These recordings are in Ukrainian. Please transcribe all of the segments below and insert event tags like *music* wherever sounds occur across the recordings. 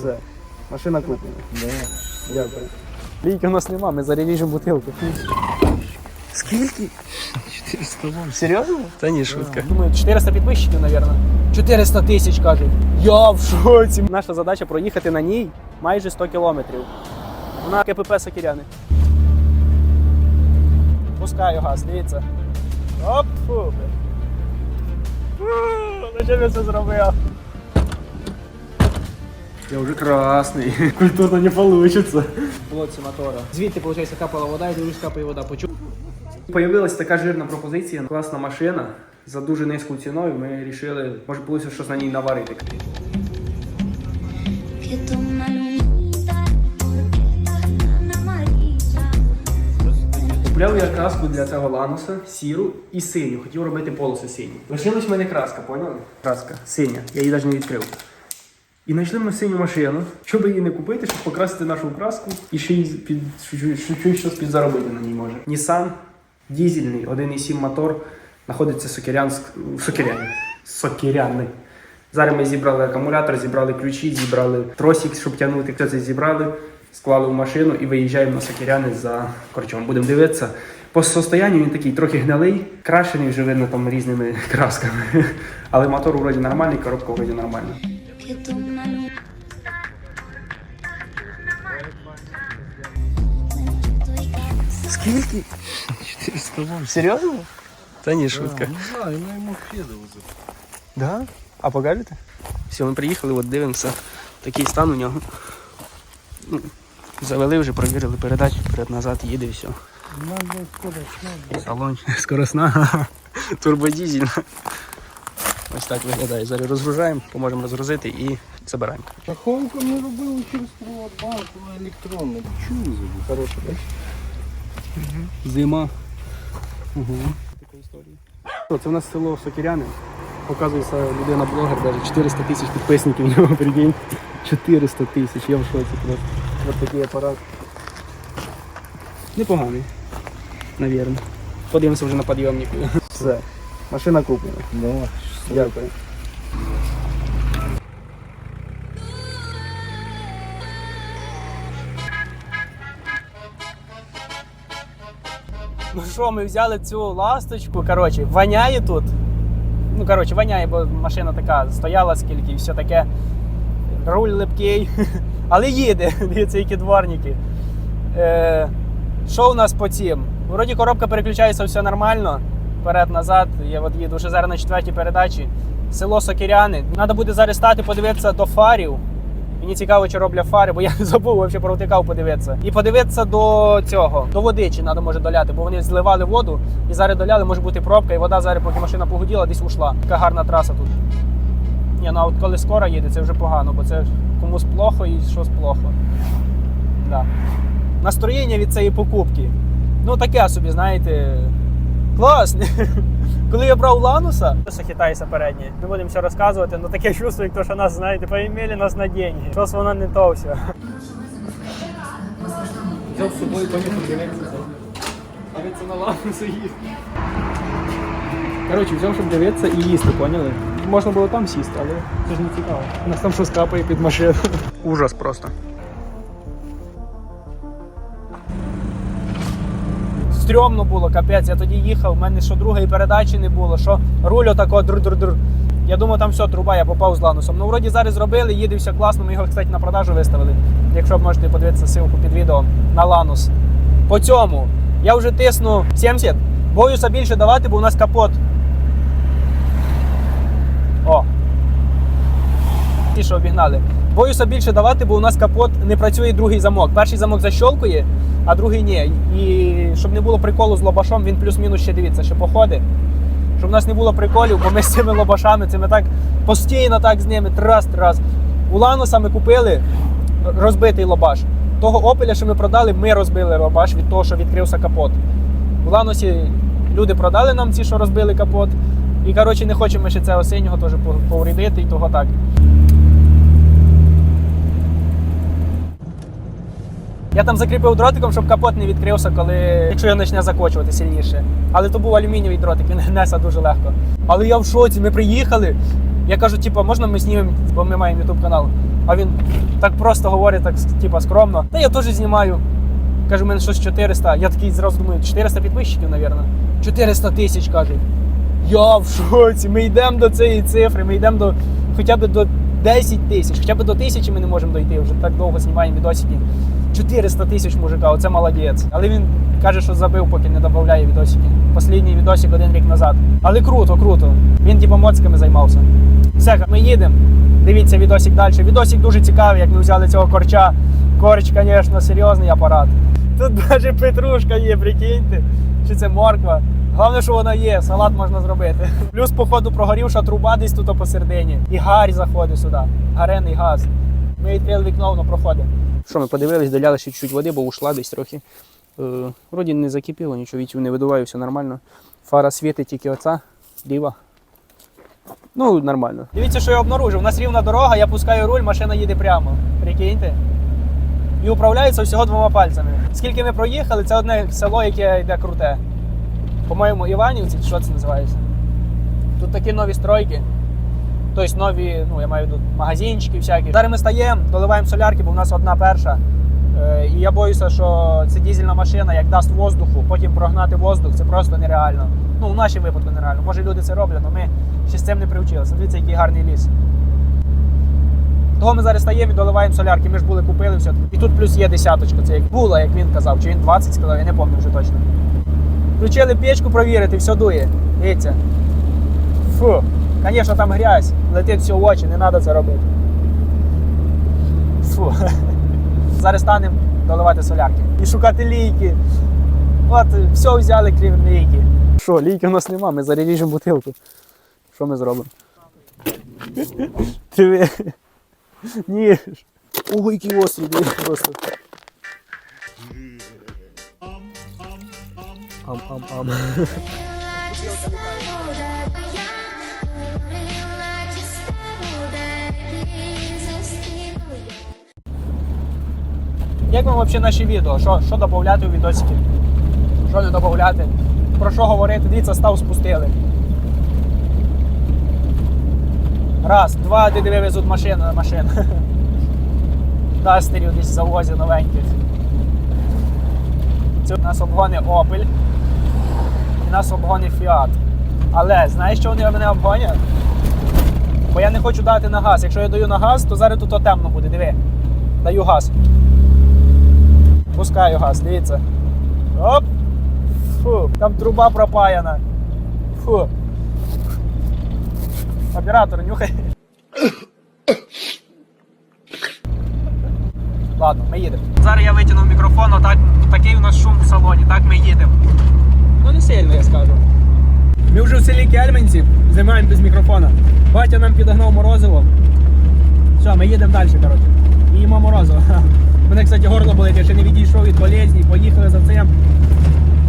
Все. Машина куплена. Дякую. Лійки у нас нема, ми заріжемо бутилку. Скільки? 400 вон. Серйозно? Та ні, шутка. Думаю, 400 підписчиків, мабуть. 400 тисяч кажуть. Я в шоці. Наша задача проїхати на ній майже 100 кілометрів. Вона КПП Сокіряни. Пускаю газ, дивіться. Оп! фу. Фу, Ну що я це зробив? Я вже красний. *laughs* Культурно не вийде. Блоці мотора. Звідти, виходить, капала вода і дивлюсь, капає вода. Почув. Появилась така жирна пропозиція, класна машина за дуже низьку ціною. Ми вирішили, може вийде щось на ній наварити. Купляв я краску для цього лануса, сіру і синю. Хотів робити полоси сині. Лишилась в мене краска, поняли? Краска синя. Я її навіть не відкрив. І знайшли ми синю машину. Щоб її не купити, щоб покрасити нашу краску і ще й під щось підзаробити на ній може. Nissan дізельний, 1,7 мотор, знаходиться Сокирянськ... в Сокиряни. Зараз ми зібрали акумулятор, зібрали ключі, зібрали тросик, щоб тягнути. Все це зібрали, склали в машину і виїжджаємо на Сокиряни за корчом. Будемо дивитися. По состоянню він такий трохи гнилий, крашений вже видно там різними красками. Але мотор вроді нормальний, коробка вроді нормальна. Скільки? 400 вон. Серйозно? Та ні, шутка. Не знаю, на ему феда вот Да? А покажете? Все, ми приїхали, от дивимося. Такий стан у нього. Ну, завели вже, провірили передачу, вперед-назад їде і все. Салон скоросна, *laughs* турбодізель. Ось так виглядає. Зараз розгружаємо, поможемо розгрузити і забираємо. Страховку ми робили через Приватбанк на електронний. Чую. Хороше, бачиш? Зима. Угу. Це у нас село Сокіряни. Показується людина блогер, навіть 400 тисяч підписників у нього, прикинь. 400 тисяч, я в шоці просто. Ось такий апарат. Непоганий, навірно. Подивимося вже на підйомнику. Все. Машина куплена. Давай. Дякую. Ну що, ми взяли цю ласточку. Коротше, воняє тут. Ну, коротше, воняє, бо машина така стояла скільки і все таке. Руль липкий. *laughs* Але їде. *laughs* Дивіться, які дворники. Е, що у нас по цим? Вроді коробка переключається все нормально. Вперед-назад. Я от їду вже зараз на четвертій передачі. Село Сокиряни. Треба буде зараз стати, подивитися до фарів. Мені цікаво, чи роблять фари, бо я забув взагалі провтикав подивитися. І подивитися до цього, до води, чи треба може доляти, бо вони зливали воду і зараз доляли, може бути пробка, і вода зараз, поки машина погуділа, десь ушла. Така гарна траса тут. Ні, ну а от коли скоро їде, це вже погано, бо це комусь плохо і щось плохо. Да. Настроєння від цієї покупки. Ну таке собі, знаєте. Класне. Коли я брав Лануса, все хитається переднє. Не будемо все розказувати, але таке чувство, як то, що нас, знаєте, поімели нас на деньги. Щось воно не то все. Взяв з собою поїхав дивитися. Дивитися на Лануса їсти. Коротше, взяв, щоб дивитися і їсти, поняли? Можна було там сісти, але це ж не цікаво. У нас там щось капає під машину. Ужас просто. Стрьомно було, капець. Я тоді їхав, в мене що другої передачі не було, що руль отако друр-друр-друр. Я думав, там все, труба, я попав з ланусом. Ну, вроді зараз зробили, їде все класно. Ми його, кстати, на продажу виставили. Якщо можете подивитися ссылку під відео на ланус. По цьому я вже тисну 70. Боюся більше давати, бо у нас капот. О. Ті, що обігнали. Боюся більше давати, бо у нас капот не працює другий замок. Перший замок защолкує, а другий ні. І щоб не було приколу з лобашом, він плюс-мінус ще дивіться, ще походить. Щоб у нас не було приколів, бо ми з цими лобашами, цими так постійно так з ними, трас, трас. У Лануса ми купили розбитий лобаш. Того опеля, що ми продали, ми розбили лобаш від того, що відкрився капот. У Ланусі люди продали нам ці, що розбили капот. І коротше не хочемо ще цього синього теж повредити і того так. Я там закріпив дротиком, щоб капот не відкрився, коли якщо його почне закочувати сильніше. Але то був алюмінієвий дротик, він *laughs* гнеться дуже легко. Але я в шоці, ми приїхали. Я кажу, типу, можна ми знімемо, бо ми маємо YouTube канал. А він так просто говорить, так типу, скромно. Та я теж знімаю. Каже, у мене щось 400. Я такий зразу думаю, 400 підписчиків, мабуть. 400 тисяч каже. Я в шоці. Ми йдемо до цієї цифри, ми йдемо до хоча б до 10 тисяч, хоча б до тисячі ми не можемо дойти. Вже так довго знімаємо відосики. 400 тисяч мужика, оце молодець. Але він каже, що забив, поки не додає відосики. Послідній відосик один рік назад. Але круто, круто. Він типу моцками займався. Все, ми їдемо. Дивіться відосик далі. Відосик дуже цікавий, як ми взяли цього корча. Корч, звісно, серйозний апарат. Тут навіть петрушка є, прикиньте. Чи це морква. Головне, що вона є, салат можна зробити. Плюс, походу, прогорівша труба десь тут посередині. І гарь заходить сюди. Гарений газ. Ми відкрили вікно, воно проходить. Що ми подивились, доляли ще чуть води, бо ушла десь трохи. Е, вроді не закипіло, нічого вітів не видуваю, все нормально. Фара світить тільки оця, ліва. Ну, нормально. Дивіться, що я обнаружив. У нас рівна дорога, я пускаю руль, машина їде прямо. Прикиньте. І управляється всього двома пальцями. Скільки ми проїхали, це одне село, яке йде круте. По-моєму, Іванівці, що це називається? Тут такі нові стройки. Тобто нові, ну я маю в магазинчики всякі. Зараз ми стаємо, доливаємо солярки, бо в нас одна перша. Е, і я боюся, що це дізельна машина, як дасть воздуху, потім прогнати воздух, це просто нереально. Ну, в нашому випадку нереально. Може люди це роблять, але ми ще з цим не привчилися. Дивіться, який гарний ліс. Того ми зараз стаємо і доливаємо солярки. Ми ж були купили все. І тут плюс є десяточка. Це як була, як він казав, чи він 20 сказав, я не пам'ятаю вже точно. Включили печку провірити, все дує. Дивіться. Фу. Звісно, там грязь, летить все в очі, не треба це робити. Фу. Зараз станемо доливати солярки. І шукати лійки. От, все взяли, крім лійки. Що, лійки у нас нема, ми зараз бутилку. Що ми зробимо? Диви. Ні. Ого, який острий, просто. Ам-ам-ам. Як вам взагалі наші відео? Що, що додати у відосики? Що не додати? Про що говорити? Дивіться, став спустили. Раз, два, де диви везуть на машину. Дастерів *laughs* десь завозі новеньких. Це у нас обгони Opel. І нас обгони Fiat. Але знаєш, що вони мене обгонять? Бо я не хочу дати на газ. Якщо я даю на газ, то зараз тут темно буде. Диви. Даю газ. Пускаю газ, дивіться. Оп! Фу, там труба пропаяна. Фу. Оператор, нюхай. Ладно, ми їдемо. Зараз я витягнув мікрофон, отак, такий у нас шум в салоні, так ми їдемо. Ну не сильно, я скажу. Ми вже в селі Кельменці, знімаємо без мікрофона. Батя нам підогнав морозиво. Все, ми їдемо далі, коротше. І їмо морозиво. *laughs* Мене, кстати, горло болить, я ще не відійшов від болезні, поїхали за цим.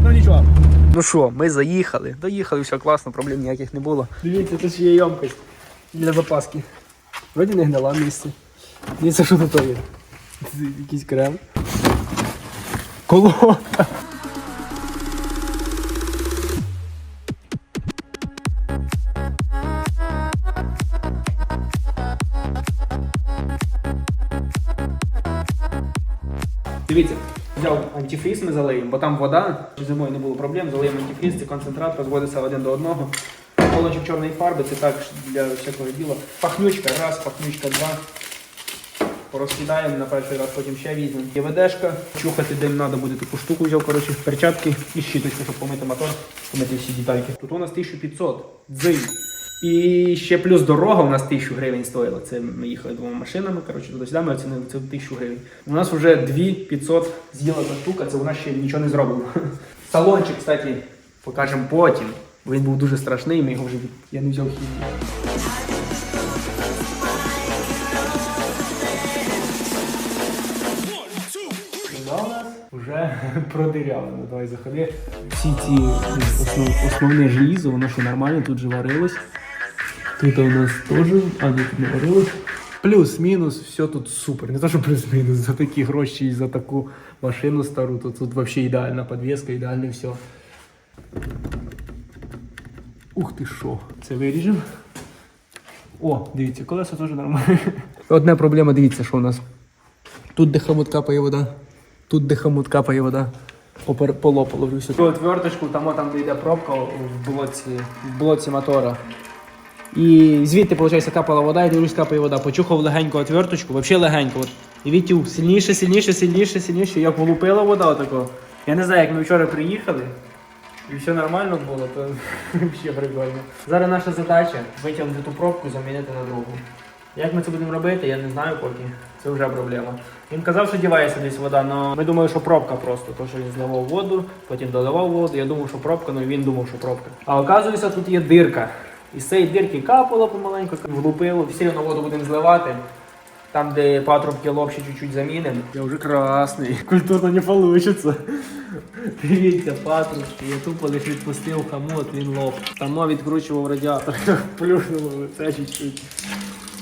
Ну нічого. Ну що, ми заїхали. Доїхали, все класно, проблем ніяких не було. Дивіться, тут ще є ємкость для запаски. Вроді не гнила в місці. Дивіться, що тут є. Якийсь крем. Колода. Дивіться, взяв антифріз, ми залиємо, бо там вода, зимою не було проблем, залиємо антифріз, це концентрат, розводиться один до одного. Колончик чорної фарби, це так для всякого діла. Пахнючка, раз, пахнючка, два. Порозкидаємо на перший раз, потім ще візьмемо. Є чухати дим треба буде таку штуку взяв, коротше, перчатки і щіточку, щоб помити мотор, помити всі детальки. Тут у нас 1500, дзинь. І ще плюс дорога у нас 1000 гривень стоїла. Це ми їхали двома машинами. Коротше, туди сюди ми оцінили в 1000 гривень. У нас вже 2500 з'їла та штука, це нас ще нічого не зроблено. *laughs* Салончик, кстати, покажемо потім. Він був дуже страшний, ми його вже я не взяв хімію. Вже *laughs* продиряли. Ну, давай заходи. Всі ці основ, основне желізо, воно ще нормально, тут же варилось. Тут у нас теж, а не варилось. Плюс-мінус, все тут супер. Не то, що плюс-мінус, за такі гроші і за таку машину стару, то тут взагалі ідеальна підвіска, ідеальне все. Ух ти що, це виріжемо. О, дивіться, колесо теж нормально. Одна проблема, дивіться, що у нас. Тут де хомут капає вода, тут де хомут капає вода. Попер... Полопало все. Ту отверточку, там, там де йде пробка в блоці, в блоці мотора. І звідти, виходить, капала вода, і дивлюсь, капає вода. Почухав легенько отверточку, взагалі легенько. От. І відтюв сильніше, сильніше, сильніше, сильніше. Як влупила вода отако. Я не знаю, як ми вчора приїхали. І все нормально було, то *laughs* взагалі прикольно. Зараз наша задача витягнути ту пробку, замінити на другу. Як ми це будемо робити, я не знаю поки. Це вже проблема. Він казав, що дівається десь вода, але ми думали, що пробка просто, то що він зливав воду, потім доливав воду. Я думав, що пробка, але він думав, що пробка. А оказується, тут є дирка. І з цієї дирки капало помаленьку, влупило, всі одно воду будемо зливати. Там, де патрубки ще чуть-чуть замінимо. Я вже красний. Культурно не вийде. Дивіться, патрубки, я тупо лише відпустив хамут, він лоб. Там відкручував радіатор, *laughs* плюхнуло лице чуть-чуть.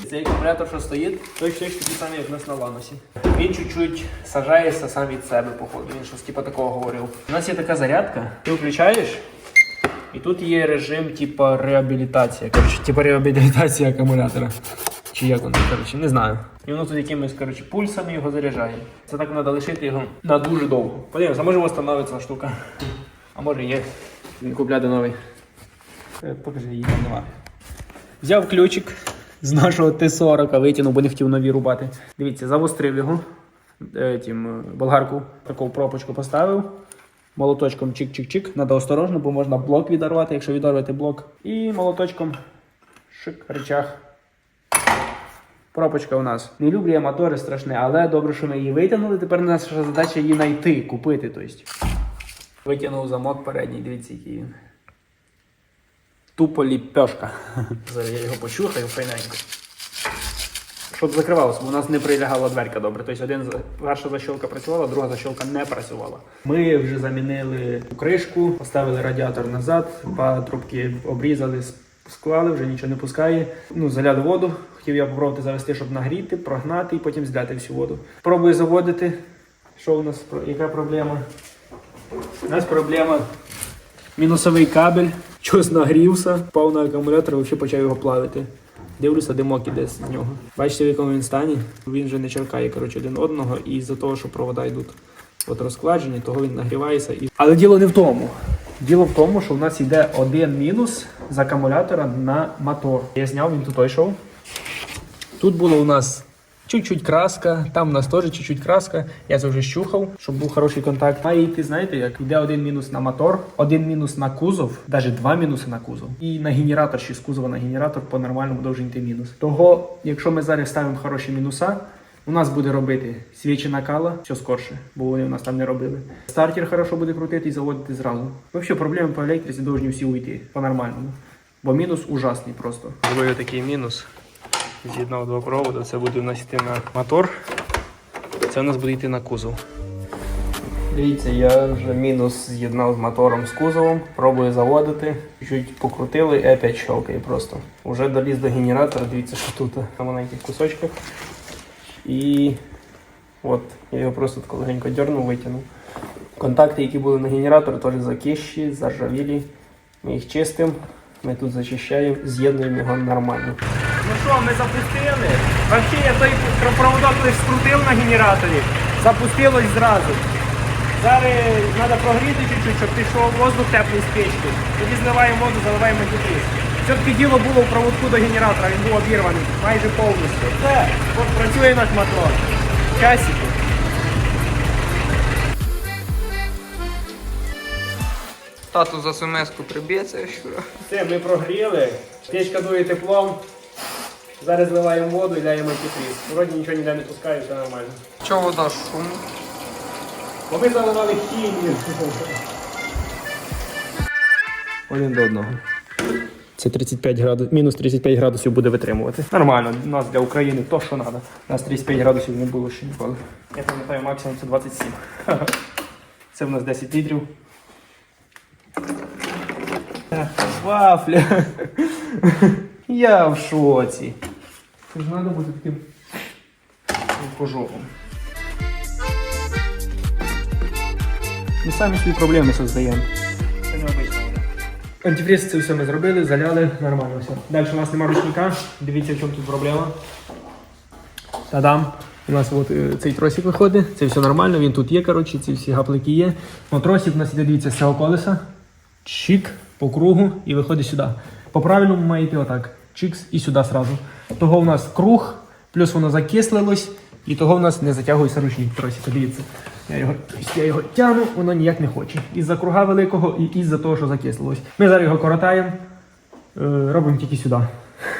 Цей акумулятор, що стоїть, той ще такий самий, як у нас на ланосі. Він чуть-чуть сажається сам від себе, походу. Він щось типу такого говорив. У нас є така зарядка, ти включаєш, і тут є режим, типу, реабілітація. Коротше, типу реабілітація акумулятора. Чи як воно, коротше, не знаю. І воно тут якимось коротше, пульсами його заряджає. Це так треба лишити його на дуже довго. Подивимося, може встановиться штука. А може є. Він купляти новий. Е, Покажи, її нема. Взяв ключик з нашого Т-40, витягнув, бо не хотів нові рубати. Дивіться, завострив його. Е, Тим, е, болгарку, таку пропочку поставив. Молоточком чик-чик-чик. Треба осторожно, бо можна блок відорвати, якщо відорвати блок. І молоточком шик, речах. Пропочка у нас. Не люблю я мотори страшне, але добре, що ми її витягнули. Тепер наша задача її знайти, купити. Тобто. Витягнув замок передній, дивіться, який він. Тупо ліпешка. *laughs* Зараз я його почухаю файненько. Щоб закривалося, бо у нас не прилягала дверка добре. Тобто один перша защолка працювала, друга защолка не працювала. Ми вже замінили кришку, поставили радіатор назад, патрубки обрізали, склали, вже нічого не пускає. Ну, заляли воду. Хотів я попробувати завести, щоб нагріти, прогнати і потім зляти всю воду. Пробую заводити. Що у нас? Яка проблема? У нас проблема мінусовий кабель, щось нагрівся, на акумулятор, взагалі почав його плавити. Дивлюся, димок іде з нього. Бачите, в якому він стані? Він вже не черкає коротше, один одного, і з-за того, що провода йдуть от розкладжені, того він нагрівається. І... Але діло не в тому. Діло в тому, що в нас йде один мінус з акумулятора на мотор. Я зняв, він тут йшов. Тут було у нас чуть-чуть краска, там у нас теж чуть-чуть краска. Я це вже щухав, щоб був хороший контакт. Має йти, знаєте, як йде один мінус на мотор, один мінус на кузов, навіть два мінуси на кузов. І на генератор, ще з кузова на генератор по нормальному должен йти мінус. Того, якщо ми зараз ставимо хороші мінуса. У нас буде робити свічі накала, все скорше, бо вони у нас там не робили. Стартер хорошо буде крутити і заводити зразу. Взагалі проблеми по електриці повинні всі уйти по-нормальному. Бо мінус ужасний просто. Зробив такий мінус. З'єднав два проводи. Це буде у нас йти на мотор. Це у нас буде йти на кузов. Дивіться, я вже мінус з'єднав з мотором з кузовом, пробую заводити. Чуть покрутили і опять щелкає просто. Уже доліз до генератора, дивіться, що тут на маленьких кусочках. І от, я його просто так легенько дернув, витягнув. Контакти, які були на генераторі, теж закищі, заржавілі. Ми їх чистимо, ми тут зачищаємо, з'єднуємо його нормально. Ну що, ми запустили. Взагалі я той проводок лише скрутив на генераторі, запустилось зразу. Зараз треба прогріти чуть-чуть, щоб пішов воздух теплий з печки. Тоді зливаємо воду, заливаємо антифриз. Все-таки діло було в проводку до генератора, він був обірваний майже повністю. Все, працює наш мотор. Часики. Тату за смс-ку приб'ється щура. Все, ми прогріли. Печка дує теплом. Зараз зливаємо воду і даємо антифриз. Вроді нічого ніде не пускає, все нормально. Чого вода шум? Бо ми заливали хімію. Один до одного. Це 35 градусів, мінус 35 градусів буде витримувати. Нормально, у нас для України то, що треба. У нас 35 градусів не було ще ніколи. Я пам'ятаю, максимум це 27. *laughs* Це в нас 10 літрів. Вафля. Я в шоці. Це ж треба бути таким пожогом. Ми самі свої проблеми создаємо. Це необично. Антифриз це все ми зробили, заляли, нормально все. Далі у нас немає ручника. Дивіться, в чому тут проблема. Та-дам. У нас от, е, цей тросик виходить, це все нормально, він тут є, коротше, ці всі гаплики є. Но тросик у нас іде, дивіться, з цього колеса. Чик по кругу і виходить сюди. По правильному має йти отак. Чикс і сюди сразу. Того у нас круг, плюс воно закислилось, і того в нас не затягується ручник тросика. Дивіться. Я його, я його тягну, воно ніяк не хоче. Із-за круга великого і із-за того, що закислилось. Ми зараз його коротаємо, е, робимо тільки сюди.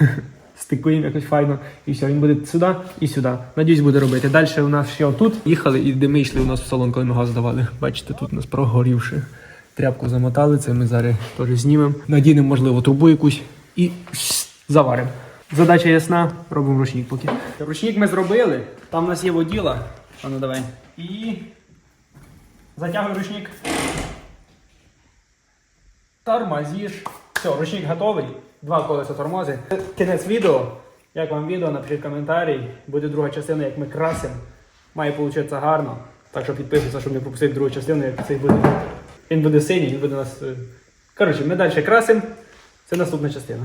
*laughs* Стикуємо якось файно, і все, він буде сюди і сюди. Надіюсь, буде робити. Далі у нас ще отут. Їхали і дими йшли у нас в салон, коли ми газ давали. Бачите, тут у нас прогорівши. Тряпку замотали, це ми зараз теж знімемо. Надінемо, можливо, трубу якусь і заваримо. Задача ясна, робимо ручник поки. Ручник ми зробили, там у нас є воділа. А ну давай. І затягуємо ручник. Тормозиш. Все, ручник готовий. Два колеса тормози. Кінець відео. Як вам відео, напишіть коментарі. Буде друга частина, як ми красимо. Має получитися гарно. Так що підписуйтесь, щоб не пропустити другу частину, як цей буде. Він буде синій, він буде нас. е, Коротше, ми далі красимо. Це наступна частина.